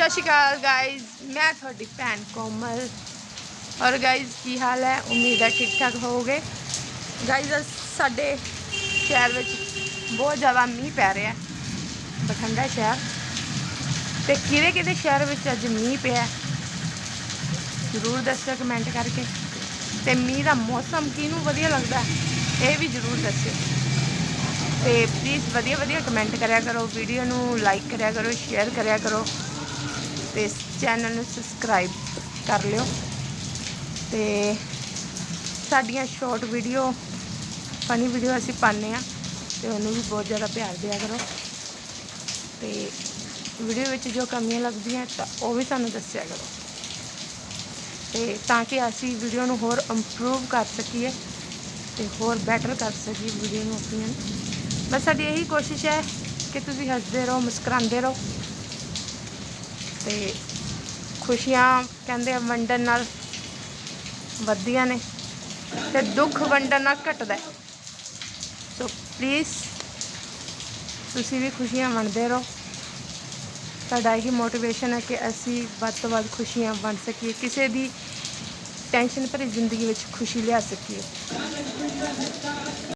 ਸਤਿ ਸ਼੍ਰੀ ਅਕਾਲ ਗਾਇਜ਼ ਮੈਂ ਤੁਹਾਡੀ ਭੈਣ ਕੋਮਲ। ਔਰ ਗਾਇਜ਼ ਕੀ ਹਾਲ ਹੈ? ਉਮੀਦ ਹੈ ਠੀਕ ਠਾਕ ਹੋਵੋਗੇ। ਗਾਇਜ਼ ਸਾਡੇ ਸ਼ਹਿਰ ਵਿੱਚ ਬਹੁਤ ਜ਼ਿਆਦਾ ਮੀਂਹ ਪੈ ਰਿਹਾ ਬਠਿੰਡਾ ਸ਼ਹਿਰ। ਤੇ ਕਿਹਦੇ ਕਿਹਦੇ ਸ਼ਹਿਰ ਵਿੱਚ ਅੱਜ ਮੀਂਹ ਪਿਆ ਜ਼ਰੂਰ ਦੱਸਿਓ ਕਮੈਂਟ ਕਰਕੇ। ਤੇ ਮੀਂਹ ਦਾ ਮੌਸਮ ਕਿਹਨੂੰ ਵਧੀਆ ਲੱਗਦਾ ਇਹ ਵੀ ਜ਼ਰੂਰ ਦੱਸਿਓ। ਤੇ ਪਲੀਜ਼ ਵਧੀਆ ਵਧੀਆ ਕਮੈਂਟ ਕਰਿਆ ਕਰੋ ਵੀਡੀਓ ਨੂੰ ਲਾਈਕ ਕਰਿਆ ਕਰੋ ਸ਼ੇਅਰ ਕਰਿਆ ਕਰੋ। ਤੇ ਇਸ ਚੈਨਲ ਨੂੰ ਸਬਸਕ੍ਰਾਈਬ ਕਰ ਲਿਓ ਤੇ ਸਾਡੀਆਂ ਸ਼ਾਰਟ ਵੀਡੀਓ ਫਨੀ ਵੀਡੀਓ ਅਸੀਂ ਪਾਉਂਦੇ ਆ ਤੇ ਉਹਨੂੰ ਵੀ ਬਹੁਤ ਜ਼ਿਆਦਾ ਪਿਆਰ ਦਿਆ ਕਰੋ। ਤੇ ਵੀਡੀਓ ਵਿੱਚ ਜੋ ਕਮੀਆਂ ਲੱਗਦੀਆਂ ਤਾਂ ਉਹ ਵੀ ਸਾਨੂੰ ਦੱਸਿਆ ਕਰੋ। ਤੇ ਤਾਂ ਕਿ ਅਸੀਂ ਵੀਡੀਓ ਨੂੰ ਹੋਰ ਇੰਪਰੂਵ ਕਰ ਸਕੀਏ ਤੇ ਹੋਰ ਬੈਟਰ ਕਰ ਸਕੀਏ ਵੀਡੀਓ ਨੂੰ ਆਪਣੀਆਂ। ਨੂੰ। ਬਸ ਸਾਡੀ ਇਹੀ ਕੋਸ਼ਿਸ਼ ਹੈ ਕਿ ਤੁਸੀਂ ਹੱਸਦੇ ਰਹੋ, ਮੁਸਕਰਾਉਂਦੇ ਰਹੋ। ਤੇ ਖੁਸ਼ੀਆਂ ਕਹਿੰਦੇ ਆ ਵੰਡਣ ਨਾਲ ਵੱਧਦੀਆਂ ਨੇ ਤੇ ਦੁੱਖ ਵੰਡਣ ਨਾਲ ਘਟਦਾ ਸੋ ਪਲੀਜ਼ ਤੁਸੀਂ ਵੀ ਖੁਸ਼ੀਆਂ ਵੰਡਦੇ ਰਹੋ। ਸਾਡਾ ਇਹੀ ਮੋਟੀਵੇਸ਼ਨ ਹੈ ਕਿ ਅਸੀਂ ਵੱਧ ਤੋਂ ਵੱਧ ਖੁਸ਼ੀਆਂ ਵੰਡ ਸਕੀਏ, ਕਿਸੇ ਦੀ ਟੈਨਸ਼ਨ ਭਰੀ ਜ਼ਿੰਦਗੀ ਵਿੱਚ ਖੁਸ਼ੀ ਲਿਆ ਸਕੀਏ।